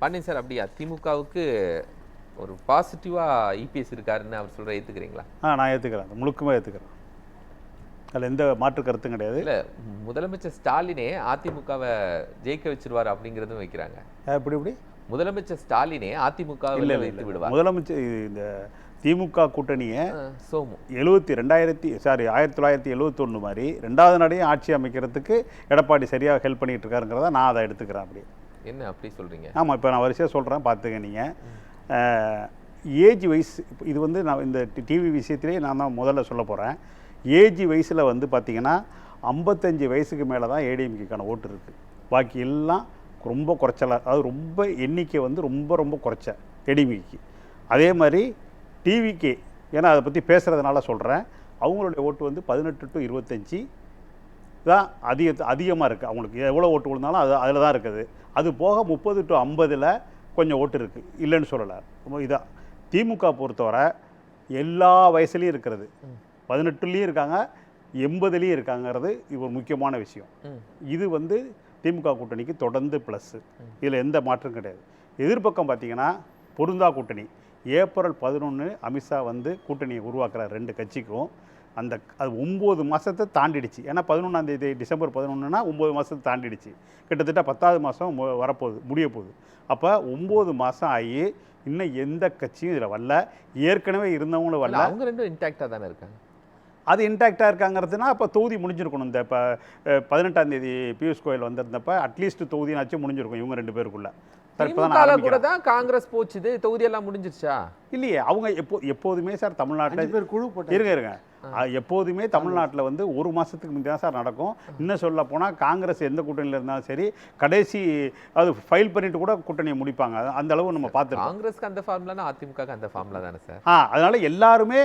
Pandian sir அப்படியா? திமுகவுக்கு ஒரு பாசிட்டிவா இபிஎஸ் இருக்காருன்னு அவர் சொல்ற ஏத்துக்கிறீங்களா? ஆ நான் ஏற்றுக்கிறேன் முழுக்கமாக ஏற்றுக்கிறேன் அதில் எந்த மாற்று கருத்தும் கிடையாது. இல்ல முதலமைச்சர் ஸ்டாலினே அதிமுகவை ஜெயிக்க வச்சிருவார் அப்படிங்கிறதும் வைக்கிறாங்க. ஆ, இப்படி முதலமைச்சர் ஸ்டாலினே அதிமுகவை இல்லை வைத்து விடுவார். முதலமைச்சர் இந்த திமுக கூட்டணியை சோமு. எழுபத்தி ரெண்டாயிரத்தி சாரி ஆயிரத்தி தொள்ளாயிரத்தி எழுபத்தொன்று மாதிரி ரெண்டாவது நடையும் ஆட்சி அமைக்கிறதுக்கு எடப்பாடி சரியாக ஹெல்ப் பண்ணிட்டு இருக்காருங்கிறத நான் அதை எடுத்துக்கிறேன் அப்படி என்ன அப்படி சொல்கிறீங்க ஆமாம் இப்போ நான் வரிசையாக சொல்கிறேன் பார்த்துங்க நீங்கள் ஏஜ் வைஸ் இது வந்து நான் இந்த டிவி விஷயத்திலே நான் தான் முதல்ல சொல்ல போகிறேன் ஏஜ் வயசில் வந்து பார்த்திங்கன்னா ஐம்பத்தஞ்சு வயசுக்கு மேலே தான் ஏடிஎம்கேக்கான ஓட்டு இருக்குது பாக்கி எல்லாம் ரொம்ப குறைச்சலாக அதாவது ரொம்ப எண்ணிக்கை வந்து ரொம்ப ரொம்ப குறைச்ச ஏடிஎம்கேக்கு. அதே மாதிரி டிவிக்கு ஏன்னா அதை பற்றி பேசுகிறதுனால சொல்கிறேன் அவங்களுடைய ஓட்டு வந்து பதினெட்டு டு இருபத்தஞ்சி தான் அதிக அதிகமாக இருக்குது அவங்களுக்கு எவ்வளோ ஓட்டு விழுந்தாலும் அது அதில் தான் இருக்குது. அது போக முப்பது டு ஐம்பதில் கொஞ்சம் ஓட்டு இருக்குது இல்லைன்னு சொல்லலை. ரொம்ப இதான் திமுக பொறுத்தவரை எல்லா வயசுலேயும் இருக்கிறது. பதினெட்டுலேயும் இருக்காங்க எண்பதுலேயும் இருக்காங்கிறது இது ஒரு முக்கியமான விஷயம். இது வந்து திமுக கூட்டணிக்கு தொடர்ந்து ப்ளஸ்ஸு இதில் எந்த மாற்றம் கிடையாது. எதிர்ப்பக்கம் பார்த்தீங்கன்னா பொருந்தா கூட்டணி. ஏப்ரல் பதினொன்று அமித்ஷா வந்து கூட்டணியை உருவாக்குற ரெண்டு கட்சிக்கும். அந்த அது ஒம்பது மாதத்தை தாண்டிடுச்சு. ஏன்னா பதினொன்றாம் தேதி டிசம்பர் பதினொன்றுனா ஒம்பது மாதத்தை தாண்டிடுச்சு. கிட்டத்தட்ட பத்தாவது மாதம் வரப்போகுது முடிய போகுது. அப்போ ஒம்பது மாதம் ஆகி இன்னும் எந்த கட்சியும் இதில் வரல. ஏற்கனவே இருந்தவங்களும் வரல. அவங்க ரெண்டும் இன்டாக்டா தானே இருக்காங்க. அது இன்டாக்டாக இருக்காங்கிறதுனா அப்போ தொகுதி முடிஞ்சிருக்கணும். இந்த இப்போ பதினெட்டாம் தேதி பியூஷ் கோயல் வந்திருந்தப்ப அட்லீஸ்ட் தொகுதினாச்சும் முடிஞ்சிருக்கும் இவங்க ரெண்டு பேருக்குள்ள. கூட. தான் காங்கிரஸ் போச்சுது தொகுதி எல்லாம் முடிஞ்சிருச்சா? இல்லையே அவங்க எப்போ எப்போதுமே சார் தமிழ்நாட்டில் பேர் குழு போட்டு இருங்க இருங்க. எப்போதுமே தமிழ்நாட்டில் வந்து ஒரு மாதத்துக்கு முந்தைய சார் நடக்கும். இன்னும் சொல்ல போனால் காங்கிரஸ் எந்த கூட்டணியில் இருந்தாலும் சரி கடைசி அது ஃபைல் பண்ணிட்டு கூட கூட்டணியை முடிப்பாங்க. அந்த அளவு நம்ம பார்த்துருக்கோம். காங்கிரஸ்க்கு அந்த ஃபார்முலானா அதிமுக அந்த ஃபார்முலா தானே சார்? ஆ அதனால எல்லாருமே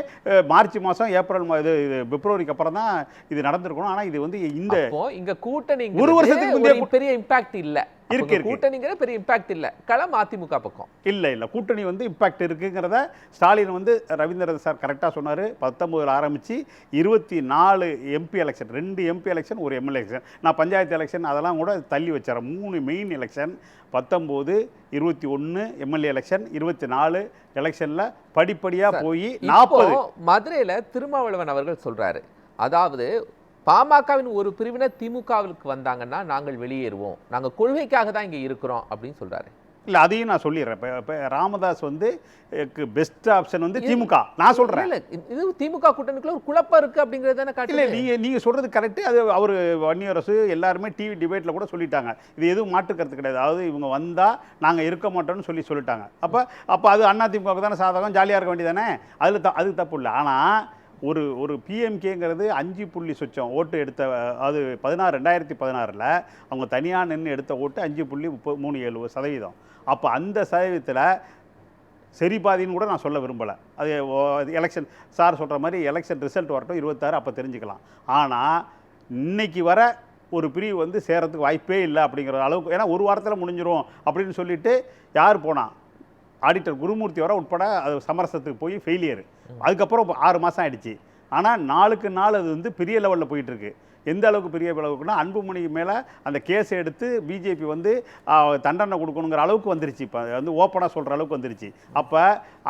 மார்ச் மாதம் ஏப்ரல் இது பிப்ரவரிக்கு அப்புறம் தான் இது நடந்திருக்கணும். ஆனால் இது வந்து இந்த இங்க கூட்டணி ஒரு வருஷத்துக்கு முந்தைய பெரிய இம்பாக்ட் இல்ல. இருக்கு. கூட்டணிங்கிற பெரிய இம்பாக்ட் இல்ல. களம் அதிமுக பக்கம். இல்லை இல்லை. கூட்டணி வந்து இம்பாக்ட் இருக்குங்கிறத ஸ்டாலின் வந்து ரவீந்திரன் சார் கரெக்டாக சொன்னார். பத்தொம்போதில் ஆரம்பித்து இருபத்தி நாலு எம்பி எலெக்ஷன் ரெண்டு எம்பி எலெக்ஷன் ஒரு எம்எல்ஏ எலெக்ஷன் நான் பஞ்சாயத்து எலெக்ஷன் அதெல்லாம் கூட தள்ளி வச்சிடறேன். மூணு மெயின் எலெக்ஷன் பத்தொம்போது இருபத்தி ஒன்று எம்எல்ஏ எலெக்ஷன் இருபத்தி நாலு எலெக்ஷனில் படிப்படியாக போய் நாற்பது மதுரையில திருமாவளவன் அவர்கள் சொல்றாரு. அதாவது பாமகவின் ஒரு பிரிவினர் திமுகவிற்கு வந்தாங்கன்னா நாங்கள் வெளியேறுவோம். நாங்க கொள்கைக்காக தான் இங்க இருக்கிறோம் அப்படின்னு சொல்றாரு. இல்லை அதையும் நான் சொல்லிடுறேன். இப்போ இப்போ ராமதாஸ் வந்து பெஸ்ட் ஆப்ஷன் வந்து திமுக. நான் சொல்கிறேன் இல்ல இது திமுக கூட்டணிக்குள்ள ஒரு குழப்பம் இருக்கு அப்படிங்கறது தானே இல்லை காட்டுது. நீங்கள் நீங்கள் சொல்கிறது கரெக்டு அது அவர் வன்னியரசு எல்லாருமே டிவி டிபேட்டில் கூட சொல்லிட்டாங்க. இது எதுவும் மாற்று கருத்து கிடையாது. அதாவது இவங்க வந்தால் நாங்கள் இருக்க மாட்டோம்னு சொல்லி சொல்லிட்டாங்க. அப்போ அப்போ அது அண்ணா திமுக தானே சாதகம் ஜாலியாக இருக்க வேண்டியதானே அதில் த அது தப்பு இல்லை. ஆனால் ஒரு ஒரு பிஎம்கேங்கிறது அஞ்சு புள்ளி சொச்சம் ஓட்டு எடுத்த அது பதினாறு ரெண்டாயிரத்தி பதினாறில் அவங்க தனியாக நின்று எடுத்த ஓட்டு அஞ்சு புள்ளி முப்பது மூணு ஏழு சதவீதம். அப்போ அந்த சதவீதத்தில் சரி பாதின்னு கூட நான் சொல்ல விரும்பலை. அது எலெக்ஷன் சார் சொல்கிற மாதிரி எலெக்ஷன் ரிசல்ட் வரட்டும் இருபத்தாறு அப்போ தெரிஞ்சுக்கலாம். ஆனால் இன்னைக்கு வர ஒரு பிரிவு வந்து சேரத்துக்கு வாய்ப்பே இல்லை அப்படிங்கிற அளவுக்கு ஏன்னா ஒரு வாரத்தில் முடிஞ்சிடும் அப்படின்னு சொல்லிட்டு யார் போனால் ஆடிட்டர் குருமூர்த்தி வர உட்பட அது சமரசத்துக்கு போய் ஃபெயிலியர் அதுக்கப்புறம் ஆறு மாதம் ஆயிடுச்சு. ஆனால் நாளுக்கு நாள் அது வந்து பெரிய லெவலில் போயிட்டுருக்கு எந்த அளவுக்கு பெரிய அளவுக்குன்னா அன்புமணிக்கு மேலே அந்த கேஸ் எடுத்து பிஜேபி வந்து தண்டனை கொடுக்கணுங்கிற அளவுக்கு வந்துருச்சு. இப்போ வந்து ஓப்பனாக சொல்கிற அளவுக்கு வந்துருச்சு. அப்போ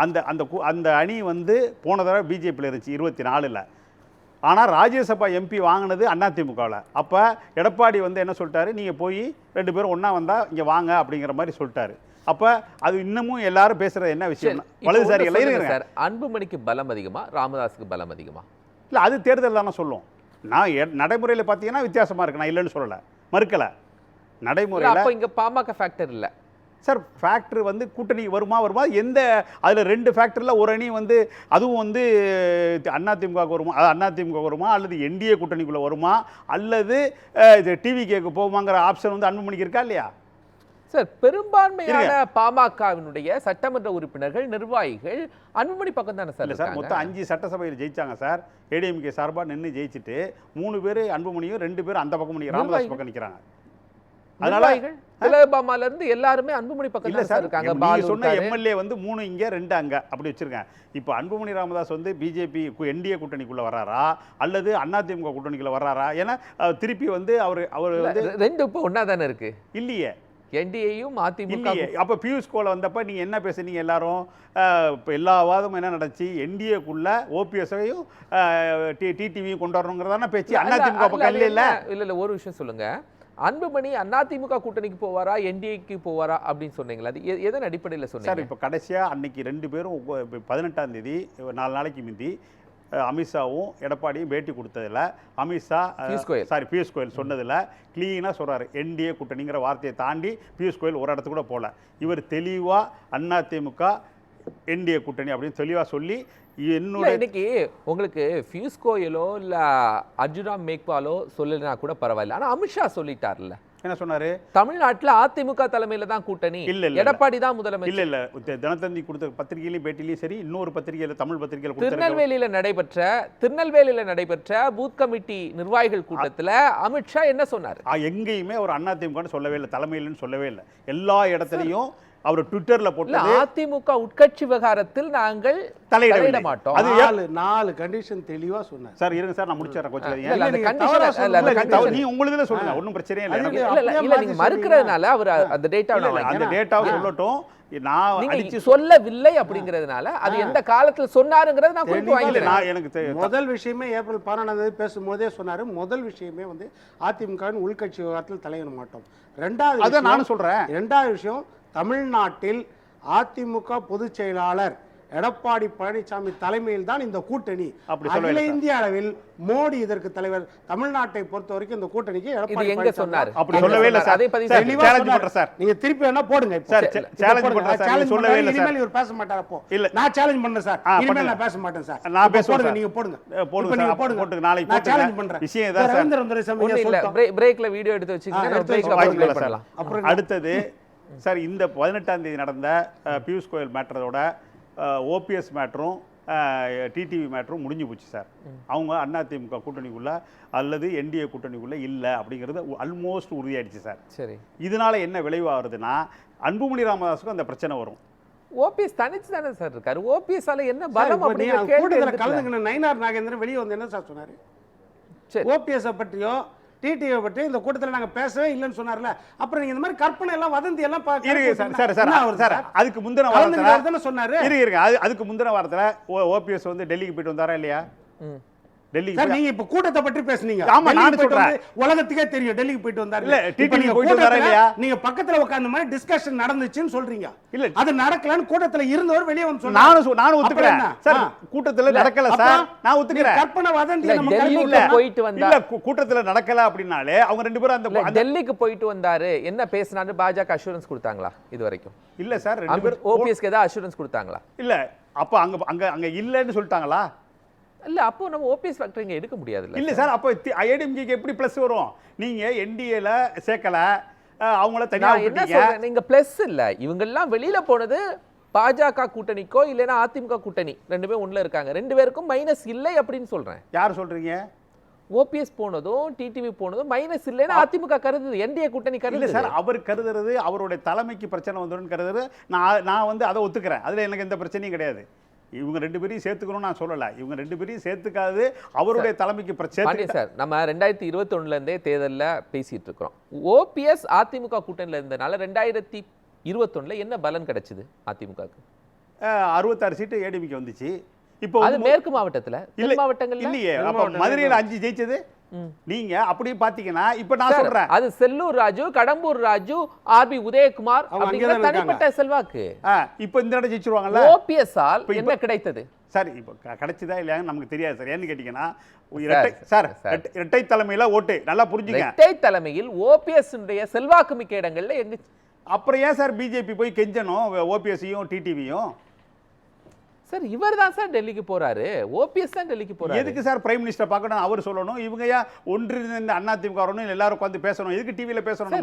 அந்த அந்த கு- அந்த அணி வந்து போன தடவை பிஜேபியில் இருந்துச்சு இருபத்தி நாலில் ஆனால் ராஜ்யசபா எம்பி வாங்கினது அதிமுகவில் அப்போ எடப்பாடி வந்து என்ன சொல்லிட்டாரு? நீங்கள் போய் ரெண்டு பேரும் ஒன்றா வந்தால் இங்கே வாங்க அப்படிங்கிற மாதிரி சொல்லிட்டாரு. அப்போ அது இன்னமும் எல்லாரும் பேசுகிறது என்ன விஷயம் வலதுசாரி எல்லாம் சார் அன்புமணிக்கு பலம் அதிகமா ராமதாஸுக்கு பலம் அதிகமா? இல்லை அது தேர்தல் தானே சொல்லும். நான் நடைமுறையில் பார்த்தீங்கன்னா வித்தியாசமாக இருக்கு நான் இல்லைன்னு சொல்லலை. மறுக்கலை. நடைமுறையில் அப்போ இங்க பாமக ஃபேக்டர் இல்ல. சார் ஃபேக்டரி வந்து கூட்டணி வருமா வருமா? எந்த அதில் ரெண்டு ஃபேக்டரியில் ஒரு அணி வந்து அதுவும் வந்து அதிமுக வருமா அது அதிமுக வருமா? அல்லது என்டிஏ கூட்டணிக்குள்ளே வருமா? அல்லது இது டிவிகேக்கு போகுமாங்கிற ஆப்ஷன் வந்து அன்புமணிக்கு இருக்கா இல்லையா? சார் பெரும்பான்மையான பாமகவினுடைய சட்டமன்ற உறுப்பினர்கள் நிர்வாகிகள் அன்புமணி பக்கம் தானே சார் இல்லை சார் மொத்தம் அஞ்சு சட்டசபையில் ஜெயிச்சாங்க சார். ஏடிஎம்கே சார்பாக நின்று ஜெயிச்சுட்டு மூணு பேர் அன்புமணியும் ரெண்டு பேர் அந்த பக்கம் நிக்க- ராமதாஸ்? பக்கம் நிற்கிறாங்க அதனால திலகபாமால இருந்து எல்லாருமே அன்புமணி தானே சார் இருக்காங்க நீங்க சொன்ன. எம்எல்ஏ வந்து மூணு இங்க ரெண்டு அங்க அப்படி வச்சிருக்கேன். இப்போ அன்புமணி ராமதாஸ் வந்து பிஜேபி என்டிஏ கூட்டணிக்குள்ள வராரா அல்லது அதிமுக கூட்டணிக்குள்ள வராரா ஏன்னா திருப்பி வந்து அவர் அவர் வந்து ரெண்டு இப்போ ஒண்ணா தானே இருக்கு? இல்லையே. என்டிஏயும் அதிமுக அப்ப பியூஷ் கோல வந்தப்ப நீங்க என்ன பேசுனீங்க எல்லாரும்? இப்ப எல்லா வாதமும் என்ன நடந்துச்சு? என்டிஏக்குள்ள ஓபிஎஸ்ஐயும் டிடிவியும் கொண்டு வரணுங்கிறதான பேச்சு. அதிமுக பக்கம் இல்ல இல்ல இல்ல ஒரு விஷயம் சொல்லுங்க. அன்புமணி அதிமுக கூட்டணிக்கு போவாரா? என்டிஏக்கு போவாரா? அப்படின்னு சொன்னீங்களா அது எதன் அடிப்படையில சார் சொன்னீங்க இப்போ கடைசியாக அன்னைக்கு ரெண்டு பேரும் பதினெட்டாம் தேதி நாலு நாளைக்கு முந்தி அமித்ஷாவும் எடப்பாடியும் பேட்டி கொடுத்ததுல. அமித்ஷா. சாரி பியூஷ் கோயல் சொன்னதுல க்ளீனாக சொல்றாரு. என்டிஏ கூட்டணிங்கிற வார்த்தையை தாண்டி பியூஷ் கோயல் ஒரு இடத்துக்கு கூட போகல இவர் தெளிவாக அதிமுக என்டிஏ கூட்டணி அப்படின்னு தெளிவாக சொல்லி இல்ல என்னுடைய இன்னைக்கு உங்களுக்கு பியூஷ் கோயலோ இல்ல அர்ஜுனா மேக்வாலோ சொல்லலைன்னா கூட பரவாயில்ல. ஆனா அமித்ஷா சொல்லிட்டார்ல. என்ன சொன்னாரு? தமிழ்நாட்டுல அதிமுக தலைமையில தான் கூட்டணி. இல்ல, இல்ல, இல்ல. எடப்பாடி தான் இல்ல முதலமைச்சர். இல்ல தி- தினத்தந்தி கொடுத்த பத்திரிகையிலையும் பேட்டிலையும் சரி இன்னொரு பத்திரிகையில தமிழ் பத்திரிகையில திருநெல்வேலியில நடைபெற்ற திருநெல்வேலியில நடைபெற்ற பூத் கமிட்டி நிர்வாகிகள் கூட்டத்துல அமித்ஷா என்ன சொன்னாரு? எங்கேயுமே அவர் அதிமுகன்னு சொல்லவே இல்லை தலைமையிலன்னு சொல்லவே இல்லை. எல்லா இடத்துலையும் அவர் ட்விட்டர்ல போட்டது அதிமுக உட்கட்சி விவகாரத்தில் நாங்கள். தலையிட மாட்டோம். அது நாலு நாலு கண்டிஷன் தெளிவா சொன்னார். சார் இருங்க சார் நான் முடிச்சிடறேன் நீ உங்களுதுல சொல்லுங்க ஒன்றும் பிரச்சனையே இல்லை. இல்ல, இல்ல, இல்ல, அப்படியே இல்ல, மாத்தி நீங்க சொல்றீங்க. மறுக்கிறதுனால அவர் அந்த டேட்டா இல்ல, இல்ல, அந்த டேட்டாவை சொல்லட்டும். நான் சொல்லவில்லை அப்படிங்கறதுனால அது எந்த காலத்துல சொன்னாருங்கறத நான் குறிப்பு வாங்கிக்கிறேன். நான் எனக்கு முதல் விஷயமே ஏப்ரல் பதினாலாம் தேதி பேசும்போதே சொன்னாரு. முதல் விஷயமே வந்து அதிமுகவின் உள்கட்சி விவகாரத்தில் தலையிட மாட்டோம். ரெண்டாவது அதான் நானும் சொல்றேன். ரெண்டாவது விஷயம் தமிழ்நாட்டில் அதிமுக பொதுச் செயலாளர் எடப்பாடி பழனிசாமி தலைமையில் தான் இந்த கூட்டணி அகில இந்திய அளவில் மோடி இதற்கு தலைவர் தமிழ்நாட்டை பொறுத்த வரைக்கும் இந்த கூட்டணிக்கு எடப்பாடி எங்க பழனிசாமி சொன்னாரு அப்படி சொல்லவே இல்லை? சார். சார். நீங்க திருப்பி வேணா போடுங்க நீங்க சொல்லவே. இல்லை சார். இவர் பேச மாட்டார் அப்போ இல்ல. நான் சேலஞ்ச் பண்றேன் சார் இனிமேல். நான் பேச மாட்டேன் சார் நான் சார். நீங்க போடுங்க போடுங்க. நீங்க போடுங்க போட்டுங்க. நாளைக்கு நான். சேலஞ்ச் பண்றேன் விஷயம் இதான் சார். ரவீந்திரன் துரைசாமி பிரேக்ல வீடியோ எடுத்து வச்சுக்கோங்க அடுத்தது சார் இந்த பதினெட்டாம் தேதி நடந்த பியூஷ் கோயல் மேட்டரோட ஓபிஎஸ் மேட்டரும் டிடிவி மேட்டரும் முடிஞ்சு போச்சு சார். அவங்க அதிமுக கூட்டணிக்குள்ள அல்லது என்டிஏ கூட்டணிக்குள்ள இல்லை அப்படிங்கிறது ஆல்மோஸ்ட் உறுதியாயிடுச்சு சார். சரி. இதனால என்ன விளைவாகிறதுனா அன்புமணி ராமதாஸுக்கும் அந்த பிரச்சனை வரும். ஓபிஎஸ் தனிச்சு தானே சார் இருக்காரு. ஓபிஎஸ் ஆல என்ன பலம் கூட்டத்துல. கலந்துக்கின நயினார் நாகேந்திரன் வெளியே வந்து என்ன சார் சொன்னாரு. சரி. ஓபிஎஸ் பற்றியோ டிடிவி பற்றி இந்த கூட்டத்துல நாங்க பேசவே இல்லைன்னு சொன்னார்ல அப்புறம் நீங்க இந்த மாதிரி கற்பனை எல்லாம் வதந்தி எல்லாம் இருக்கு சார் சார் ஆகுது சார்? அதுக்கு முந்தின வாரத்தில் சொன்னாரு இருக்கு இருக்கு அது அதுக்கு முந்தின வாரத்தில் ஓபிஎஸ் வந்து டெல்லிக்கு போயிட்டு வந்தாரா இல்லையா. டெல்லிக்கு சார் நீங்க இப்ப கூட்டத்தை பற்றி பேசுனீங்க ஆமா, சொல்றேன். உலகத்துக்கே தெரியும் டெல்லிக்கு போயிட்டு வந்தாரு இல்ல, போயிட்டு வந்தாரா இல்லையா? நீங்க பக்கத்துல உட்கார்ந்த மாதிரி டிஸ்கஷன் நடந்துச்சுன்னு சொல்றீங்க இல்ல. அது நடக்கலன்னு கூட்டத்துல இருந்தவர் வெளியே வந்து சொன்னாரு. நானும் ஒத்துக்கிறேன்? சார். கூட்டத்துல நடக்கல சார் நான் ஒத்துக்கிறேன் கற்பனை வதந்தி நம்ம டெல்லிக்கு போயிட்டு வந்தா இல்ல கூ- கூட்டத்துல நடக்கல அப்படின்னாலே அவங்க ரெண்டு பேரும் அந்த- டெல்லிக்கு போயிட்டு வந்தாரு என்ன பேசினாரு பாஜக அஷூரன்ஸ் கொடுத்தாங்களா இது வரைக்கும் இல்ல சார் ரெண்டு பேரும் ஓபிஎஸ்க்கு ஏதாவது அஷூரன்ஸ் கொடுத்தாங்களா இல்ல அப்ப அங்க அங்க அங்க இல்லன்னு சொல்லிட்டாங்களா இல்ல அப்போ நம்ம ஓபிஎஸ் ஃபேக்டர் இங்க எடுக்க முடியாதுல்ல இல்ல சார் அப்ப ஏடிஎம்கேக்கு எப்படி பிளஸ் வரும்? நீங்க என்டிஏல சேர்க்கல அவங்கள தனியா நான் என்ன நீங்க பிளஸ் இல்ல. இவங்க எல்லாம் வெளியில போனது பாஜக கூட்டணிக்கோ இல்லைன்னா அதிமுக கூட்டணி ரெண்டு பேரும் உள்ள இருக்காங்க. ரெண்டு பேருக்கும் மைனஸ் இல்லை அப்படின்னு சொல்றேன். யார் சொல்றீங்க? ஓபிஎஸ் போனதும் டிடிவி போனதும் மைனஸ் இல்லைன்னா அதிமுக கருதுது என்டிஏ கூட்டணி கருதுது. சார் அவர் கருதுறது அவருடைய தலைமைக்கு பிரச்சனை வந்துடும் கருதுறது நான் நான் வந்து அதை ஒத்துக்கிறேன். அதுல எனக்கு எந்த பிரச்சனையும் கிடையாது. இவங்க ரெண்டு பேரையும் சேர்த்துக்கணும்னு நான் சொல்லல. இவங்க ரெண்டு பேரையும் சேர்த்துக்காது அவருடைய தலைமைக்கு பிரச்சனை சார் நம்ம ரெண்டாயிரத்தி இருபத்தொன்னுல இருந்தே தேர்தல்ல பேசிட்டு இருக்கிறோம் ஓபிஎஸ் அதிமுக கூட்டணியில இருந்தனால ரெண்டாயிரத்தி இருபத்தொன்னுல என்ன பலன் கிடைச்சது அதிமுகக்கு அறுபத்தாறு சீட்டு ஏடிஎம்கே வந்துச்சு. இப்போ அது மேற்கு மாவட்டத்துல இல்ல தென் மாவட்டங்கள்ல? இல்லையே அப்ப மதுரையில அஞ்சு ஜெயிச்சது. நீங்க அப்படியே பாத்தீங்கன்னா இப்ப நான் சொல்றேன். அது செல்லூர் ராஜு கடம்பூர் ராஜு ஆர்பி உதயகுமார் அவங்க அப்படிங்கிற தனிப்பட்ட செல்வாக்கு. இப்ப இந்த இடம் ஜெயிச்சிருவாங்கல்ல? ஓபிஎஸ் ஆல் என்ன கிடைத்தது? சார் இப்போ கிடைச்சதா இல்லையான்னு நமக்கு தெரியாது சார். ஏன்னு கேட்டீங்கன்னா இரட்டை சார். இரட்டை- இரட்டை தலைமையில ஓட்டு. நல்லா புரிஞ்சுங்க. ரெட்டை தலைமையில் ஓபிஎஸ் செல்வாக்கு மிக்க இடங்கள்ல எங்க அப்புறம் ஏன் சார் பிஜேபி போய் கெஞ்சணும்? ஓபிஎஸ்சியும் டிடிவியும் சார் இவர் தான் சார் டெல்லிக்கு போறாரு. ஓபிஎஸ் தான் டெல்லிக்கு போறாரு. எதுக்கு சார் பிரைம் மினிஸ்டர் பார்க்கணும்? அவர் சொல்லணும். இவங்க ஏன் ஒன்றிணைந்த அண்ணா திமுக வரணும் எல்லாரும் உட்காந்து பேசணும். எதுக்கு டிவியில பேசணும்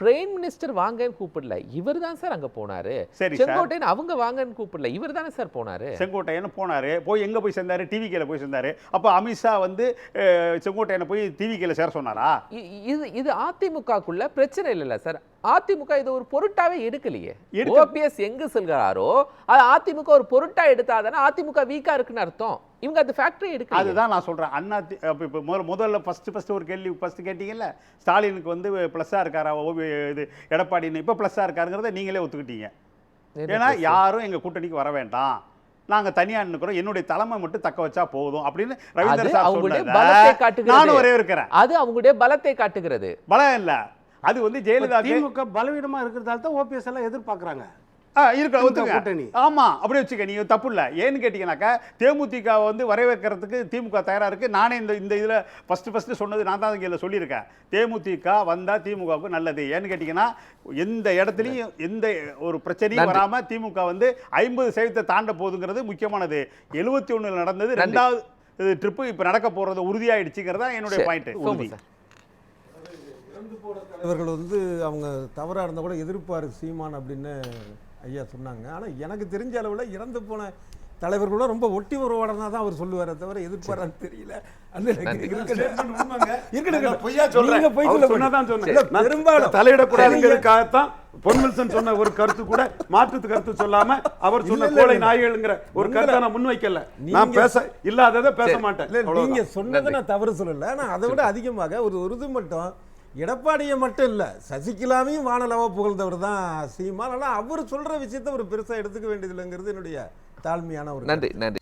பிரைம் மினிஸ்டர் வாங்கன்னு கூப்பிடல. இவர் தான் சார் அங்க போனாரு. சரி. செங்கோட்டையன் அவங்க வாங்கன்னு கூப்பிடல. இவர் தானே சார் போனாரு. செங்கோட்டையன் போனாரு. போய் எங்க போய் சேர்ந்தாரு? டிவிக்கில போய் சேர்ந்தாரு. அப்ப அமித்ஷா வந்து செங்கோட்டையனை போய் டிவிக்கில சேர சொன்னாரா? இது இது அதிமுகக்குள்ள பிரச்சனை இல்லைல்ல சார். அதிமுக இது ஒரு பொருட்டாவே எடுக்கலையே. எடுக்க- ஓபிஎஸ் எங்க செல்கிறாரோ அது அதிமுக ஒரு பொருட்டா எடுத்தாதானே அதிமுக வீக்கா இருக்குன்னு அர்த்தம். இவங்க அந்த ஃபேக்டரி எடுக்க அதுதான் நான் சொல்றேன். அண்ணா அப்ப இப்போ முதல்ல முதல்ல ஃபர்ஸ்ட் ஃபர்ஸ்ட் ஒரு கேள்வி ஃபர்ஸ்ட் கேட்டீங்கல்ல? ஸ்டாலினுக்கு வந்து ப்ளஸ்ஸாக இருக்காரா? ஓபி இது எடப்பாடின்னு இப்போ ப்ளஸ்ஸாக இருக்காருங்கிறத நீங்களே ஒத்துக்கிட்டீங்க. ஏன்னா யாரும் எங்க கூட்டணிக்கு வர வேண்டாம். நாங்க தனியா நிற்கிறோம் என்னுடைய தலைமை மட்டும் தக்க வச்சா போதும் அப்படின்னு ரவீந்திர அது சார் அவங்களுடைய சொன்னதை பலத்தை காட்டுகிறது. நானும் ஒரே இருக்கிறேன். அது அவங்களுடைய பலத்தை காட்டுகிறது. பலம் இல்ல. அது வந்து ஜெயலலிதா திமுக பலவீனமா இருக்கிறதால தான் ஓபிஎஸ் எல்லாம் எதிர்பார்க்கறாங்க. இருக்க திமுக ஒத்துக்க கூட்டணி. ஆமா அப்படி வச்சுக்க நீங்க தப்பு இல்ல. ஏன்னு கேட்டீங்கன்னாக்கா தேமுதிக வந்து வரவேற்கிறதுக்கு திமுக தயாரா இருக்கு. நானே இந்த இந்த இதுல ஃபர்ஸ்ட் ஃபர்ஸ்ட் சொன்னது நான் தான் இதில் சொல்லியிருக்கேன். தேமுதிக வந்தா திமுகவுக்கு நல்லது. ஏன்னு கேட்டீங்கன்னா எந்த இடத்துலையும் எந்த ஒரு பிரச்சனையும் நன்றி. வராம திமுக வந்து ஐம்பது சதவீதத்தை தாண்ட போகுதுங்கிறது முக்கியமானது. எழுபத்தி ஒண்ணுல நடந்தது. ரெண்டாவது ட்ரிப்பு இப்ப நடக்க போறது உறுதியாயிடுச்சுங்கிறது தான் என்னுடைய பாயிண்ட். உறுதி. சார். இவர்கள் வந்து அவங்க தவறாக இருந்தால் கூட எதிர்ப்பார் சீமான் அப்படின்னு ஐயா சொன்னாங்க. ஆனால் எனக்கு தெரிஞ்ச அளவில் இறந்து போன தலைவர்களோட ரொம்ப ஒட்டி உறவாடனா தான் அவர் சொல்லுவாரே தவிர எதிர்ப்பாரான்னு தெரியல. பெரும்பாலும் தலையிடக்கூடாதுங்கிறதுக்காகத்தான் பொன்வில்சன் சொன்ன ஒரு கருத்து கூட மாற்று கருத்து சொல்லாம அவர் சொன்ன இல்ல. நாய்கள்ங்கிற ஒரு கருத்தை நான் முன்வைக்கல. நான் பேச இல்லாததை பேச. மாட்டேன். நீங்க. சொன்னதை. நான் தவறு சொல்லல. ஆனா அதை விட அதிகமாக ஒரு இது மட்டும் எடப்பாடியை மட்டும் இல்ல சசிகலாவையும் வானலவா புகழ்ந்தவர் தான் சீமான். ஆனா அவர் சொல்ற விஷயத்தை ஒரு பெருசா எடுத்துக்க வேண்டியதில்லைங்கிறது என்னுடைய தாழ்மையான ஒரு நன்றி நன்றி.